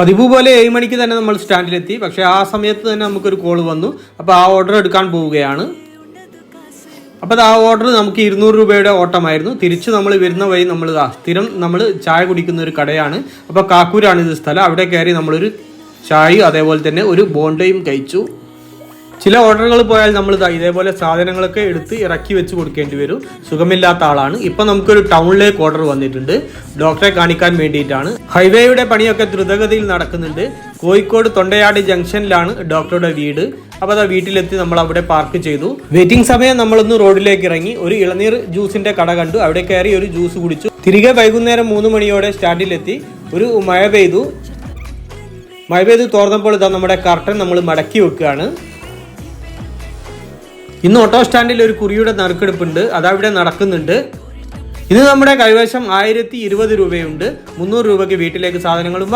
പതിവ് പോലെ ഏഴ് മണിക്ക് തന്നെ നമ്മൾ സ്റ്റാൻഡിലെത്തി. പക്ഷേ ആ സമയത്ത് തന്നെ നമുക്കൊരു കോൾ വന്നു. അപ്പോൾ ആ ഓർഡർ എടുക്കാൻ പോവുകയാണ്. അപ്പോൾ ആ ഓർഡർ നമുക്ക് ഇരുന്നൂറ് രൂപയുടെ ഓട്ടമായിരുന്നു. തിരിച്ച് നമ്മൾ വരുന്ന വഴി നമ്മൾ സ്ഥിരം നമ്മൾ ചായ കുടിക്കുന്ന ഒരു കടയാണ്. അപ്പോൾ കാക്കൂരാണ് ഇത് സ്ഥലം. അവിടെ കയറി നമ്മളൊരു ചായയും അതേപോലെ തന്നെ ഒരു ബോണ്ടയും കഴിച്ചു. ചില ഓർഡറുകൾ പോയാൽ നമ്മൾ ഇതാ ഇതേപോലെ സാധനങ്ങളൊക്കെ എടുത്ത് ഇറക്കി വെച്ച് കൊടുക്കേണ്ടി വരും. സുഖമില്ലാത്ത ആളാണ്. ഇപ്പം നമുക്കൊരു ടൗണിലേക്ക് ഓർഡർ വന്നിട്ടുണ്ട്. ഡോക്ടറെ കാണിക്കാൻ വേണ്ടിയിട്ടാണ്. ഹൈവേയുടെ പണിയൊക്കെ ദ്രുതഗതിയിൽ നടക്കുന്നുണ്ട്. കോഴിക്കോട് തൊണ്ടയാട് ജംഗ്ഷനിലാണ് ഡോക്ടറുടെ വീട്. അപ്പോൾ അതാ വീട്ടിലെത്തി നമ്മൾ അവിടെ പാർക്ക് ചെയ്തു. വെയിറ്റിംഗ് സമയം നമ്മളൊന്ന് റോഡിലേക്ക് ഇറങ്ങി. ഒരു ഇളനീർ ജ്യൂസിന്റെ കട കണ്ടു. അവിടെ കയറി ഒരു ജ്യൂസ് കുടിച്ചു. തിരികെ വൈകുന്നേരം മൂന്ന് മണിയോടെ സ്റ്റാൻഡിലെത്തി. ഒരു മഴ പെയ്തു. മഴ പെയ്ത് തോർന്നപ്പോൾ ഇതാ നമ്മുടെ കർട്ടൻ നമ്മൾ മടക്കി വെക്കുകയാണ്. ഇന്ന് ഓട്ടോ സ്റ്റാൻഡിൽ ഒരു കുറിയുടെ നറുക്കെടുപ്പുണ്ട്. അതവിടെ നടക്കുന്നുണ്ട്. ഇന്ന് നമ്മുടെ കൈവശം ആയിരത്തി ഇരുപത് രൂപയുണ്ട്. മുന്നൂറ് രൂപയ്ക്ക് വീട്ടിലേക്ക് സാധനങ്ങളും